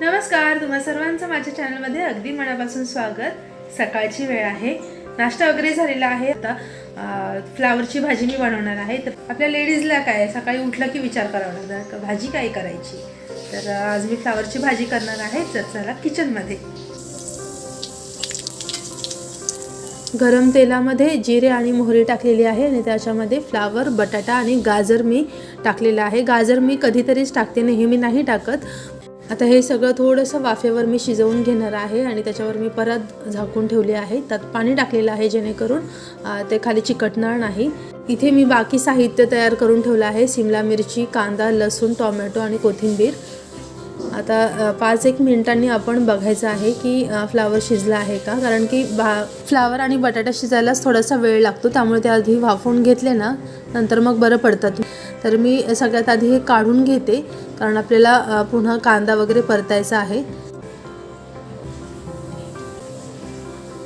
नमस्कार तुम्हा सर्वांचं माझ्या चॅनलमध्ये अगदी मनापासून स्वागत. सकाळची वेळ आहे. नाश्ता वगैरे झालेला आहे. आता फ्लावरची भाजी मी बनवणार आहे. तर आपल्या लेडीजला काय सकाळी उठलं की विचार करावा लागणार का भाजी काय करायची? तर आज मी फ्लावरची भाजी करणार आहे. तर चला किचनमध्ये. गरम तेलामध्ये जिरे आणि मोहरी टाकलेली आहे आणि त्याच्यामध्ये फ्लावर बटाटा आणि गाजर मी टाकलेलं आहे. गाजर मी कधीतरीच टाकते नेहमी नाही टाकत. आता हे सगळं थोडंसं वाफेवर मी शिजवून घेणार आहे आणि त्याच्यावर मी परत झाकून ठेवले आहे. त्यात पाणी टाकलेलं आहे जेणेकरून ते खाली चिकटणार नाही. इथे मी बाकी साहित्य तयार करून ठेवलं आहे. सिमला मिरची कांदा लसूण टोमॅटो आणि कोथिंबीर. आता पाच एक मिनिटांनी आपण बघायचं आहे की फ्लावर शिजला आहे का? कारण की बा फ्लावर आणि बटाटा शिजायलाच थोडासा वेळ लागतो. त्यामुळे ते आधी वाफवून घेतले ना नंतर मग बरं पडतात. तर मी सगळ्यात आधी हे काढून घेते. कारण आपल्याला पुन्हा कांदा वगैरे परतायचा आहे.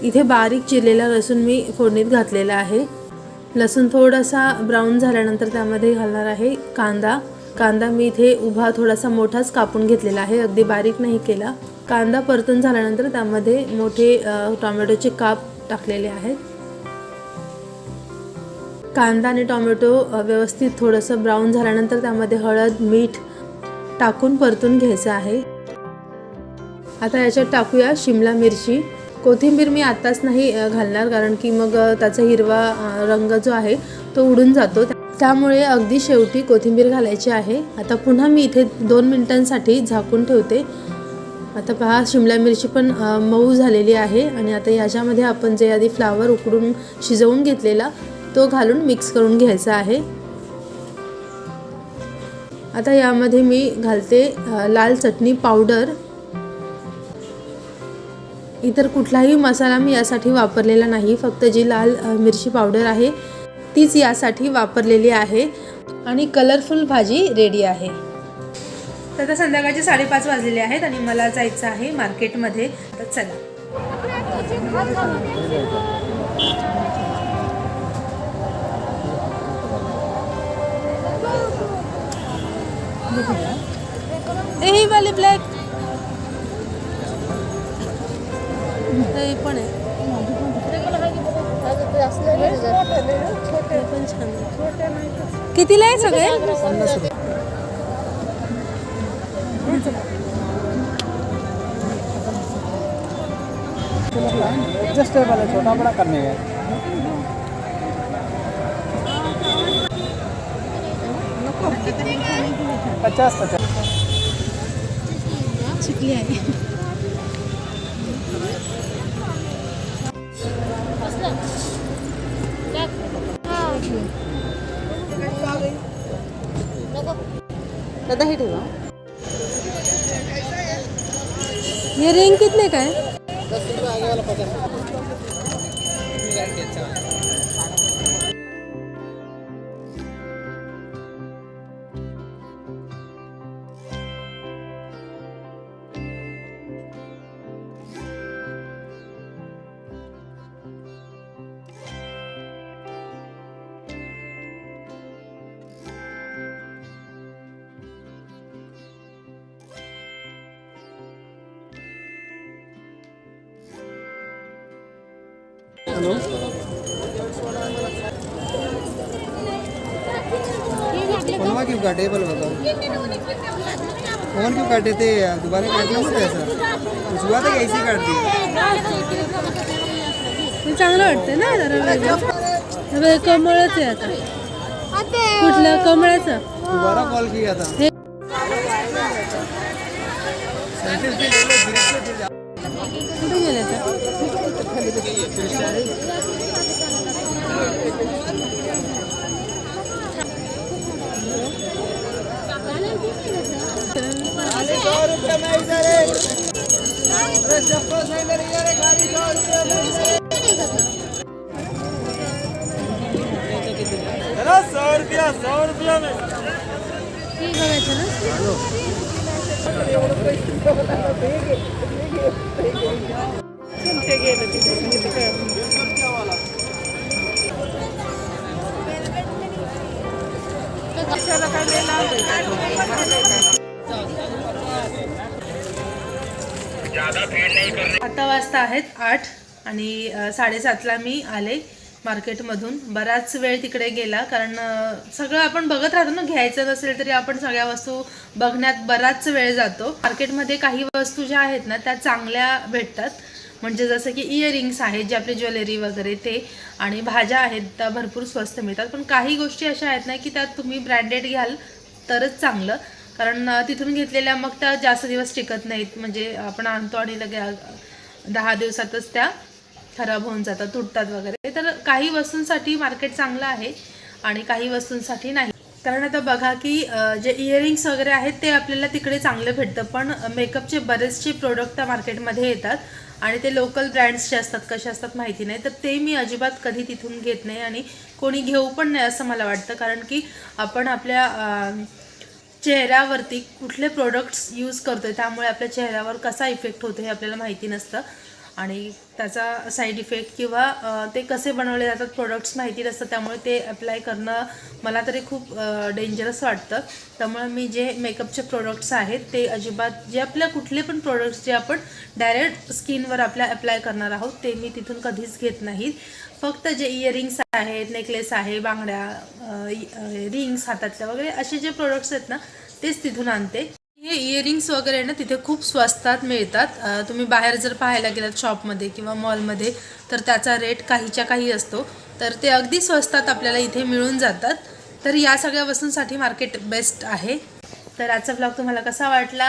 इथे बारीक चिरलेला लसूण मी फोडणीत घातलेला आहे. लसूण थोडासा ब्राऊन झाल्यानंतर त्यामध्ये घालणार आहे कांदा. कांदा मी इथे उभा थोडासा मोठाच कापून घेतलेला आहे अगदी बारीक नाही केला. कांदा परतून झाल्यानंतर त्यामध्ये मोठे टोमॅटोचे काप टाकलेले आहेत. कांदा आणि टोमॅटो व्यवस्थित थोडंसं ब्राऊन झाल्यानंतर त्यामध्ये हळद मीठ टाकून परतून घ्यायचं आहे. आता याच्यात टाकूया शिमला मिरची. कोथिंबीर मी आत्ताच नाही घालणार कारण की मग त्याचा हिरवा रंग जो आहे तो उडून जातो. त्यामुळे अगदी शेवटी कोथिंबीर घालायची आहे. आता पुन्हा मी इथे दोन मिनिटांसाठी झाकून ठेवते. आता पहा शिमला मिरची पण मऊ झालेली आहे आणि आता याच्यामध्ये आपण जे आधी फ्लावर उकडून शिजवून घेतलेला तो घालून मिक्स करून घ्यायचा आहे. आता यामध्ये मी घालते लाल चटणी पावडर. इतर कुठलाही मसाला मी यासाठी वापरलेला नाही फक्त जी लाल मिरची पावडर आहे तीच यासाठी वापरलेली आहे. आणि कलरफुल भाजी रेडी आहे. तर आता संध्याकाळचे साडेपाच वाजलेले आहेत आणि मला जायचं आहे मार्केटमध्ये तर चला. यही वाली ब्लॅक पण आहे। कितीला आहे सगळे? एडजस्टेबल छोटा बड़ा करणे पचास पचास। दादा हे ठेवा. ये रिंग कितने का है फोनवा क्यों काटे बोल बताओ फोन क्यों काटे थे दोबारा काटना मत ऐसा कुछ हुआ था कि ऐसे ही काट दिए हे चांगलं वाटतं ना जरा वेगळं. बघ, कमळच आहे आता. कुठलं? कमळाचं. दोबारा कॉल फिर जाओ। कुठे गेले आता सौ रुपये रुपया सौ रुपया में. हे बघायचं आता वाजता आहेत आठ आणि साडेसातला मी आले मार्केटमधून. बराच वेळ तिकडे गेला कारण सगळं आपण बघत राहतो ना घ्यायचं नसेल तरी आपण सगळ्या वस्तू बघण्यात बराच वेळ जातो. मार्केटमध्ये काही वस्तू ज्या आहेत ना त्या चांगल्या भेटतात. म्हणजे जसं की इयरिंग्स आहेत जे आपली ज्वेलरी वगैरे ते आणि भाज्या आहेत त्या भरपूर स्वस्त मिळतात. पण काही गोष्टी अशा आहेत ना की त्यात तुम्ही ब्रँडेड घ्याल तरच चांगलं. कारण तिथून घेतलेल्या मग त्या जास्त दिवस टिकत नाहीत. म्हणजे आपण आणतो आणि लगे दहा दिवसातच त्या खराब होऊन जातात तुटतात वगैरे. तर काही वस्तूंसाठी मार्केट चांगलं आहे आणि काही वस्तूंसाठी नाही. कारण आता बघा की जे इयरिंग्स वगैरे आहेत ते आपल्याला तिकडे चांगलं भेटतं. पण मेकअपचे बरेचसे प्रोडक्ट त्या मार्केटमध्ये येतात. आणि ते लोकल ब्रँड्सचे असतात कसे असतात माहिती नाही. तर ते मी अजिबात कधी तिथून घेत नाही आणि कोणी घेऊ पण नाही असं मला वाटतं. कारण की आपण आपल्या चेहऱ्यावरती कुठले प्रोडक्ट्स यूज करतो आहे त्यामुळे आपल्या चेहऱ्यावर कसा इफेक्ट होतो हे आपल्याला माहिती नसतं. आणि त्याचा साईड इफेक्ट किंवा ते कसे बनवले जातात प्रोडक्ट्स माहिती नसतात त्यामुळे ते अप्लाय करणं मला तरी खूप डेंजरस वाटतं. त्यामुळे मी जे मेकअपचे प्रोडक्ट्स आहेत ते अजिबात जे आपल्या कुठले पण प्रोडक्ट्स जे आपण डायरेक्ट स्किनवर आपल्या अप्लाय करणार आहोत ते मी तिथून कधीच घेत नाही फक्त जे इयरिंग्स आहेत नेकलेस आहे बांगड्या रिंग्स हातातल्या वगैरे असे जे प्रोडक्ट्स आहेत ना तेच तिथून आणते. हे इयरिंग्स वगैरे ना तिथे खूप स्वस्तात मिळतात. तुम्ही बाहेर जर पाहायला गेलात शॉपमध्ये किंवा मॉलमध्ये तर त्याचा रेट काहीच्या काही असतो. तर ते अगदी स्वस्तात आपल्याला इथे मिळून जातात. तर या सगळ्या वस्तूंसाठी मार्केट बेस्ट आहे. तर आजचा ब्लॉग तुम्हाला कसा वाटला?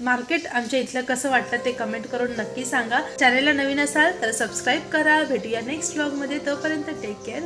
मार्केट आमच्या इथलं कसं वाटतं ते कमेंट करून नक्की सांगा. चॅनलला नवीन असाल तर सबस्क्राईब करा. भेटूया नेक्स्ट ब्लॉगमध्ये तोपर्यंत टेक केअर